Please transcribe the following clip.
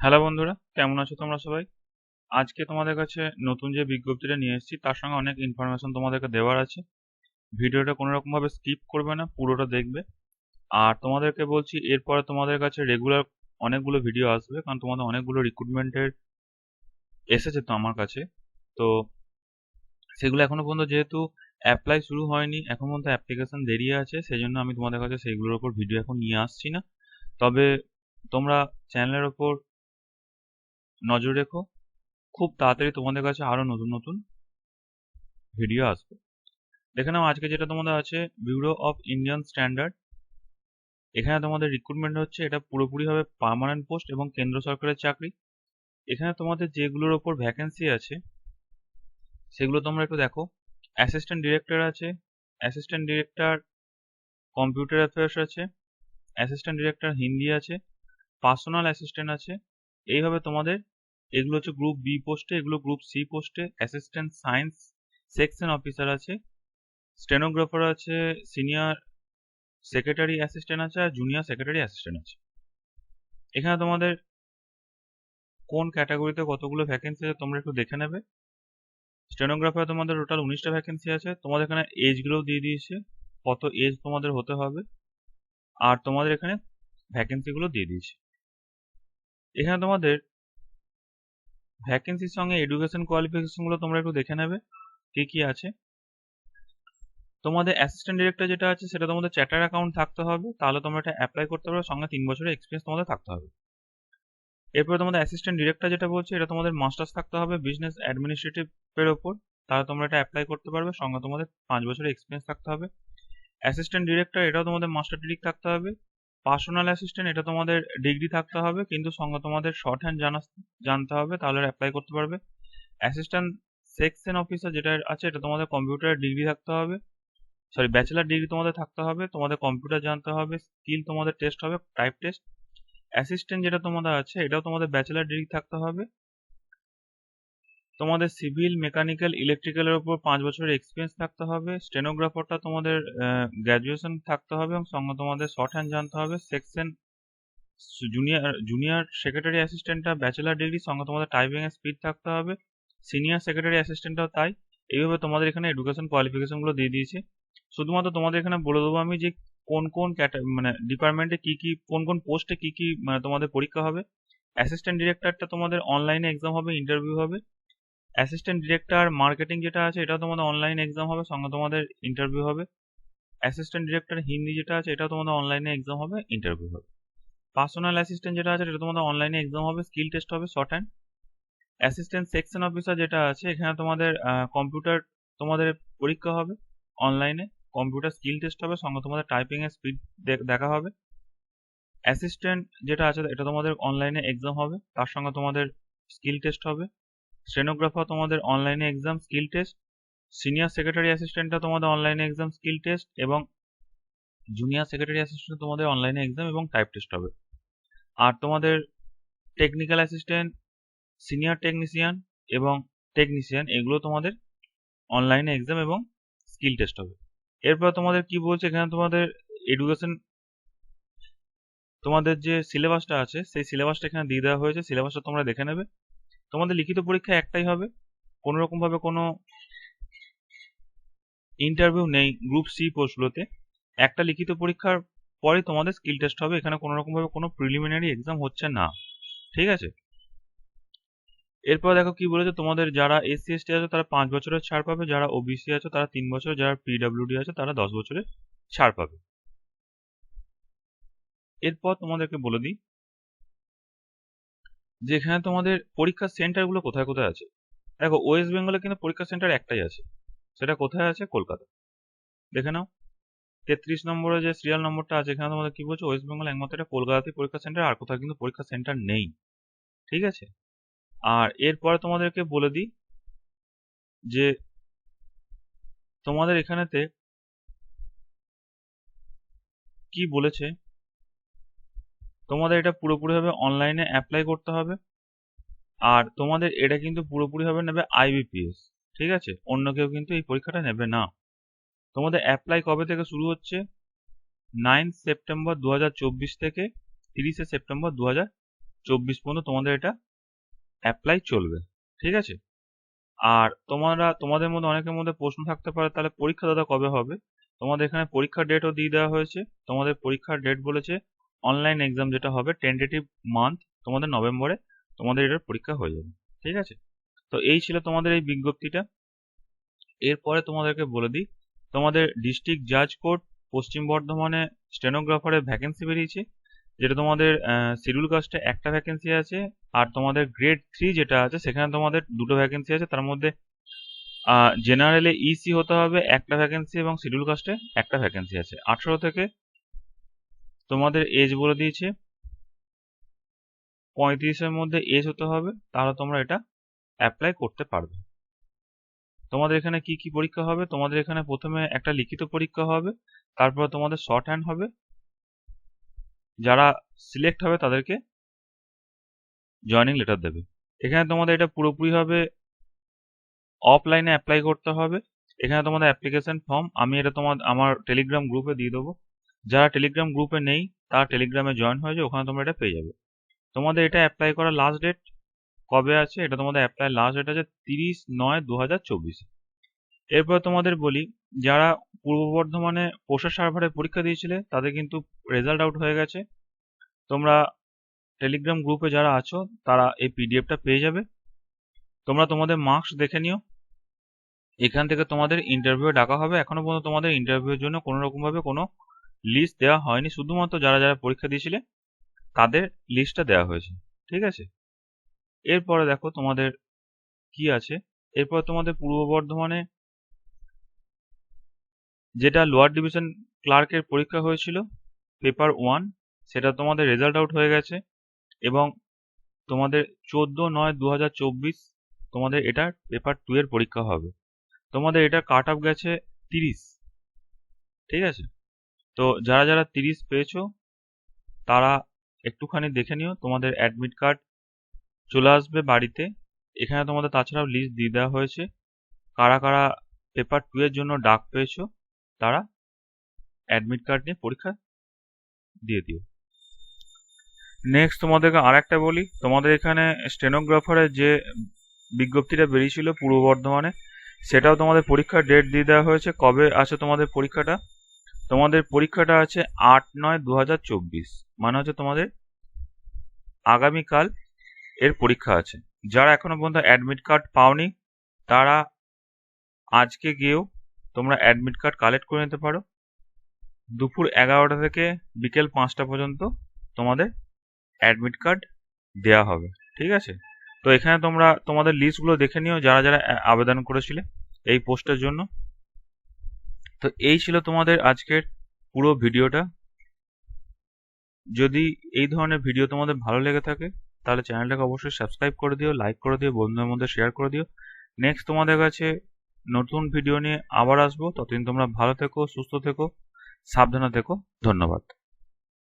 Hello বন্ধুরা, কেমন আছো তোমরা সবাই? আজকে তোমাদের কাছে নতুন যে বিজ্ঞপ্তিটা নিয়ে এসেছি, তার সঙ্গে অনেক ইনফরমেশন তোমাদেরকে দেওয়ার আছে। ভিডিওটা কোনো রকমভাবে স্কিপ করবে না, পুরোটা দেখবে। আর তোমাদেরকে বলছি, এরপরে তোমাদের কাছে রেগুলার অনেকগুলো ভিডিও আসবে, কারণ তোমাদের অনেকগুলো রিক্রুটমেন্টের এসেছে তো আমার কাছে। তো সেগুলো এখনও পর্যন্ত যেহেতু অ্যাপ্লাই শুরু হয়নি, এখন পর্যন্ত অ্যাপ্লিকেশন দেরি আছে সেই জন্য আমি তোমাদের কাছে সেইগুলোর ওপর ভিডিও এখন নিয়ে আসছি না। তবে তোমরা চ্যানেলের ওপর নজর রেখো। খুব তাড়াতাড়ি তোমাদের কাছে আরও নতুন নতুন ভিডিও আসবে। দেখে নাও, আজকে যেটা তোমাদের আছে ব্যুরো অফ ইন্ডিয়ান স্ট্যান্ডার্ড এখানে তোমাদের রিক্রুটমেন্ট হচ্ছে, এটা পুরোপুরি হবে পার্মানেন্ট পোস্ট এবং কেন্দ্র সরকারের চাকরি। এখানে তোমাদের যেগুলোর ওপর ভ্যাকেন্সি আছে, সেগুলো তোমরা একটু দেখো। অ্যাসিস্ট্যান্ট ডিরেক্টর আছে অ্যাসিস্ট্যান্ট ডিরেক্টর কম্পিউটার অ্যাফেয়ার্স আছে অ্যাসিস্ট্যান্ট ডিরেক্টর হিন্দি আছে পার্সোনাল অ্যাসিস্ট্যান্ট আছে এইভাবে তোমাদের এগুলো হচ্ছে গ্রুপ বি পোস্টে এগুলো গ্রুপ সি পোস্টে অ্যাসিস্ট্যান্ট সায়েন্স সেকশন অফিসার আছে স্টেনোগ্রাফার আছে সিনিয়র সেক্রেটারি অ্যাসিস্ট্যান্ট আছে, আর জুনিয়র সেক্রেটারি অ্যাসিস্ট্যান্ট আছে। এখানে তোমাদের কোন ক্যাটাগরিতে কতগুলো ভ্যাকেন্সি আছে তোমরা একটু দেখে নেবে। স্টেনোগ্রাফার তোমাদের টোটাল উনিশটা ভ্যাকেন্সি আছে, তোমাদের এখানে এজগুলোও দিয়ে দিয়েছে, কত এজ তোমাদের হতে হবে, আর তোমাদের এখানে ভ্যাকেন্সিগুলো দিয়ে দিয়েছে। এখানে তোমাদের ভ্যাকেন্সির সঙ্গে এডুকেশন কোয়ালিফিকেশনগুলো তোমরা একটু দেখে নেবে, কি কি আছে। তোমাদের অ্যাসিস্ট্যান্ট ডিরেক্টর যেটা আছে, সেটা তোমাদের চ্যাটার অ্যাকাউন্ট থাকতে হবে, তাহলে তোমরা এটা অ্যাপ্লাই করতে পারবে সঙ্গে তিন বছরের এক্সপিরিয়েন্স তোমাদের থাকতে হবে। এরপরে তোমাদের অ্যাসিস্ট্যান্ট ডিরেক্টর যেটা বলছে, এটা তোমাদের মাস্টার্স থাকতে হবে বিজনেস অ্যাডমিনিস্ট্রেটিভের ওপর, তাহলে তোমরা এটা অ্যাপ্লাই করতে পারবে, সঙ্গে তোমাদের পাঁচ বছরের এক্সপিরিয়েন্স থাকতে হবে। অ্যাসিস্ট্যান্ট ডিরেক্টর এটাও তোমাদের মাস্টার ডিগ্রি থাকতে হবে পার্সোনাল অ্যাসিস্ট্যান্ট এটা তোমাদের ডিগ্রি থাকতে হবে, কিন্তু সঙ্গে তোমাদের শর্ট হ্যান্ড জানা, জানতে হবে, তাহলে অ্যাপ্লাই করতে পারবে। অ্যাসিস্ট্যান্ট সেকশন অফিসার যেটা আছে, এটা তোমাদের কম্পিউটারের ডিগ্রি থাকতে হবে। সরি ব্যাচেলার ডিগ্রি তোমাদের থাকতে হবে, তোমাদের কম্পিউটার জানতে হবে স্কিল তোমাদের টেস্ট হবে টাইপ টেস্ট অ্যাসিস্ট্যান্ট যেটা তোমাদের আছে, এটাও তোমাদের ব্যাচেলার ডিগ্রি থাকতে হবে। তোমাদের সিভিল মেকানিক্যাল ইলেকট্রিক্যালের উপর পাঁচ বছরের এক্সপিরিয়েন্স থাকতে হবে। স্টেনোগ্রাফারটা তোমাদের গ্র্যাজুয়েশন থাকতে হবে এবং সঙ্গে তোমাদের শর্ট হ্যান্ড জানতে হবে। সেকশন জুনিয়র জুনিয়র সেক্রেটারি অ্যাসিস্ট্যান্টটা ব্যাচেলার ডিগ্রি সঙ্গে তোমাদের টাইপিং এর স্পিড থাকতে হবে। সিনিয়র সেক্রেটারি অ্যাসিস্ট্যান্টটাও তাই। এইভাবে তোমাদের এখানে এডুকেশন কোয়ালিফিকেশনগুলো দিয়ে দিয়েছে। শুধুমাত্র তোমাদের এখানে বলে দেবো আমি যে কোন কোন মানে ডিপার্টমেন্টে কি কি, কোন কোন পোস্টে কি কি মানে তোমাদের পরীক্ষা হবে। অ্যাসিস্ট্যান্ট ডিরেক্টরটা তোমাদের অনলাইনে এক্সাম হবে ইন্টারভিউ হবে। অ্যাসিস্ট্যান্ট ডিরেক্টর মার্কেটিং যেটা আছে এটা তোমাদের অনলাইন এক্সাম হবে, সঙ্গে তোমাদের ইন্টারভিউ হবে। অ্যাসিস্ট্যান্ট ডিরেক্টর হিন্দি যেটা আছে এটা তোমাদের অনলাইনে এক্সাম হবে ইন্টারভিউ হবে। পার্সোনাল অ্যাসিস্ট্যান্ট যেটা আছে, এটা তোমাদের অনলাইনে এক্সাম হবে স্কিল টেস্ট হবে shorthand assistant section officer যেটা আছে, এখানে তোমাদের কম্পিউটার তোমাদের পরীক্ষা হবে অনলাইনে কম্পিউটার স্কিল টেস্ট হবে, সঙ্গে তোমাদের টাইপিং এর স্পিড দেখা হবে। অ্যাসিস্ট্যান্ট যেটা আছে, এটা তোমাদের অনলাইনে এক্সাম হবে, তার সঙ্গে তোমাদের স্কিল টেস্ট হবে। স্টেনোগ্রাফার তোমাদের অনলাইনে exam skill test senior secretary অ্যাসিস্ট্যান্টটা তোমাদের অনলাইনে এক্সাম স্কিল টেস্ট এবং জুনিয়র সেক্রেটারি অ্যাসিস্ট্যান্ট তোমাদের অনলাইনে এক্সাম এবং টাইপ টেস্ট হবে। আর তোমাদের টেকনিক্যাল অ্যাসিস্ট্যান্ট সিনিয়র টেকনিশিয়ান এবং টেকনিশিয়ান এগুলো তোমাদের অনলাইনে এক্সাম এবং স্কিল টেস্ট হবে। এরপর তোমাদের কি বলছে, এখানে তোমাদের এডুকেশন তোমাদের যে সিলেবাসটা আছে, সেই সিলেবাসটা এখানে দিয়ে দেওয়া হয়েছে। সিলেবাসটা তোমরা দেখে নেবে। তোমাদের লিখিত পরীক্ষা একটাই হবে। কোনো রকমভাবে কোনো ইন্টারভিউ নেই গ্রুপ সি পোস্টগুলোতে একটা লিখিত পরীক্ষার পরে তোমাদের স্কিল টেস্ট হবে। এখানে কোনো রকমভাবে কোনো প্রিলিমিনারি এক্সাম হচ্ছে না। ঠিক আছে? এরপর দেখো কি বলেছে, তোমাদের যারা এসসি এসটি আছে তারা পাঁচ বছরের ছাড় পাবে। যারা ওবিসি আছে তারা তিন বছর। যারা পিডাব্লিউডি আছে তারা দশ বছরের ছাড় পাবে। এরপর তোমাদেরকে বলে দিই যে এখানে তোমাদের পরীক্ষার সেন্টারগুলো কোথায় কোথায় আছে? দেখো ওয়েস্ট বেঙ্গলে কিন্তু পরীক্ষা সেন্টার একটাই আছে। সেটা কোথায় আছে? কলকাতা। দেখে নাও। তেত্রিশ নম্বরে যে সিরিয়াল নম্বরটা আছে, এখানে তোমাদের কি বলছে? ওয়েস্ট বেঙ্গল একমাত্র এটা কলকাতাতে পরীক্ষা সেন্টার আর কোথাও কিন্তু পরীক্ষা সেন্টার নেই। ঠিক আছে? আর এরপরে তোমাদেরকে বলে দিই যে, তোমাদের এখানেতে কি বলেছে? তোমাদের এটা পুরোপুরিভাবে অনলাইনে অ্যাপ্লাই করতে হবে। আর তোমাদের এটা কিন্তু পুরোপুরিভাবে নেবে আইবিপিএস ঠিক আছে? অন্য কেউ কিন্তু এই পরীক্ষাটা নেবে না। তোমাদের অ্যাপ্লাই কবে থেকে শুরু হচ্ছে? নাইন সেপ্টেম্বর দু হাজার চব্বিশ থেকে তিরিশে সেপ্টেম্বর দু চব্বিশ পর্যন্ত তোমাদের এটা অ্যাপ্লাই চলবে, ঠিক আছে? আর তোমরা, তোমাদের মধ্যে অনেকের মধ্যে প্রশ্ন থাকতে পারে, তাহলে পরীক্ষা দাদা কবে হবে? তোমাদের এখানে পরীক্ষার ডেটও দিয়ে দেওয়া হয়েছে। তোমাদের পরীক্ষার ডেট বলেছে অনলাইন এক্সাম যেটা হবে টেন্টেটিভ মান্থ তোমাদের নভেম্বরে তোমাদের এটার পরীক্ষা হয়ে যাবে, ঠিক আছে? তো এই ছিল তোমাদের এই বিজ্ঞপ্তিটা। এরপরে তোমাদেরকে বলে দিই, তোমাদের ডিস্ট্রিক্ট জাজ কোর্ট পশ্চিম বর্ধমানে স্টেনোগ্রাফারের ভ্যাকেন্সি বেরিয়েছে, যেটা তোমাদের শিডিউল কাস্টে একটা ভ্যাকেন্সি আছে, আর তোমাদের গ্রেড থ্রি যেটা আছে, সেখানে তোমাদের দুটো ভ্যাকেন্সি আছে, তার মধ্যে জেনারেলে ইসি হতে হবে, একটা ভ্যাকেন্সি এবং শিডিউল কাস্টে একটা ভ্যাকেন্সি আছে। আঠেরো থেকে তোমাদের এজ বলে দিয়েছে। পঁয়ত্রিশের মধ্যে এজ হতে হবে, তাহলে তোমরা এটা অ্যাপ্লাই করতে পারবে। তোমাদের এখানে কি কি পরীক্ষা হবে? তোমাদের এখানে প্রথমে একটা লিখিত পরীক্ষা হবে, তারপর তোমাদের শর্ট হ্যান্ড হবে। যারা সিলেক্ট হবে তাদেরকে জয়নিং লেটার দেবে। এখানে তোমাদের এটা পুরোপুরি হবে অফলাইনে অ্যাপ্লাই করতে হবে। এখানে তোমাদের অ্যাপ্লিকেশন ফর্ম আমি এটা তোমার, আমার টেলিগ্রাম গ্রুপে দিয়ে দেবো। যারা টেলিগ্রাম গ্রুপে নেই, তারা টেলিগ্রামে জয়েন হয়ে যায় ওখানে তোমরা এটা পেয়ে যাবে। তোমাদের এটা অ্যাপ্লাই করার লাস্ট ডেট কবে আছে? এটা তোমাদের অ্যাপ্লাই লাস্ট ডেট আছে তিরিশ নয় দু হাজার চব্বিশ। এরপর তোমাদের বলি, যারা পূর্ব বর্ধমানে পোষা সার্ভারে পরীক্ষা দিয়েছিলে, তাদের কিন্তু রেজাল্ট আউট হয়ে গেছে। তোমরা টেলিগ্রাম গ্রুপে যারা আছো, তারা এই পিডিএফটা পেয়ে যাবে। তোমরা তোমাদের মার্কস দেখে নিও। এখান থেকে তোমাদের ইন্টারভিউ ডাকা হবে। এখনও পর্যন্ত তোমাদের ইন্টারভিউর জন্য কোনো রকমভাবে কোনো লিস্ট দেওয়া হয়নি, শুধুমাত্র যারা যারা পরীক্ষা দিয়েছিলে, তাদের লিস্টটা দেওয়া হয়েছে, ঠিক আছে? এরপরে দেখো তোমাদের কি আছে? এরপর তোমাদের পূর্ব বর্ধমানে যেটা লোয়ার ডিভিশন ক্লার্কের পরীক্ষা হয়েছিল পেপার ওয়ান সেটা তোমাদের রেজাল্ট আউট হয়ে গেছে এবং তোমাদের চোদ্দ নয় দু তোমাদের এটার পেপার টু এর পরীক্ষা হবে। তোমাদের এটা কাট অফ গেছে তিরিশ, ঠিক আছে? তো যারা যারা তিরিশ পেয়েছ, তারা একটুখানি দেখে নিও। তোমাদের অ্যাডমিট কার্ড চলে আসবে বাড়িতে। এখানে তোমাদের তাছাড়াও লিস্ট দিয়ে দেওয়া হয়েছে। কারা কারা পেপার টু এর জন্য ডাক পেয়েছ, তারা অ্যাডমিট কার্ড নিয়ে পরীক্ষা দিয়ে দিও। নেক্সট তোমাদেরকে আর একটা বলি। তোমাদের এখানে স্টেনোগ্রাফারের যে বিজ্ঞপ্তিটা বেরিয়েছিল পূর্ব বর্ধমানে, সেটাও তোমাদের পরীক্ষার ডেট দিয়ে দেওয়া হয়েছে। কবে আছে তোমাদের পরীক্ষাটা? তোমাদের পরীক্ষাটা আছে আট নয় দু হাজার চব্বিশ। মানে হচ্ছে তোমাদের আগামীকাল এর পরীক্ষা আছে। যারা এখনও পর্যন্ত অ্যাডমিট কার্ড পাওনি, তারা আজকে গিয়েও তোমরা অ্যাডমিট কার্ড কালেক্ট করে নিতে পারো। দুপুর এগারোটা থেকে বিকেল পাঁচটা পর্যন্ত তোমাদের অ্যাডমিট কার্ড দেওয়া হবে। ঠিক আছে? তো এখানে তোমরা তোমাদের লিস্টগুলো দেখে নিও, যারা যারা আবেদন করেছিলে এই পোস্টের জন্য। তো এই ছিল তোমাদের আজকের পুরো ভিডিওটা। যদি এই ধরনের ভিডিও তোমাদের ভালো লেগে থাকে, তাহলে চ্যানেলটাকে অবশ্যই সাবস্ক্রাইব করে দিও লাইক করে দিও, বন্ধুদের মধ্যে শেয়ার করে দিও। নেক্সট তোমাদের কাছে নতুন ভিডিও নিয়ে আবার আসব। ততদিন তোমরা ভালো থেকো, সুস্থ থেকো, সাবধানে থেকো। ধন্যবাদ।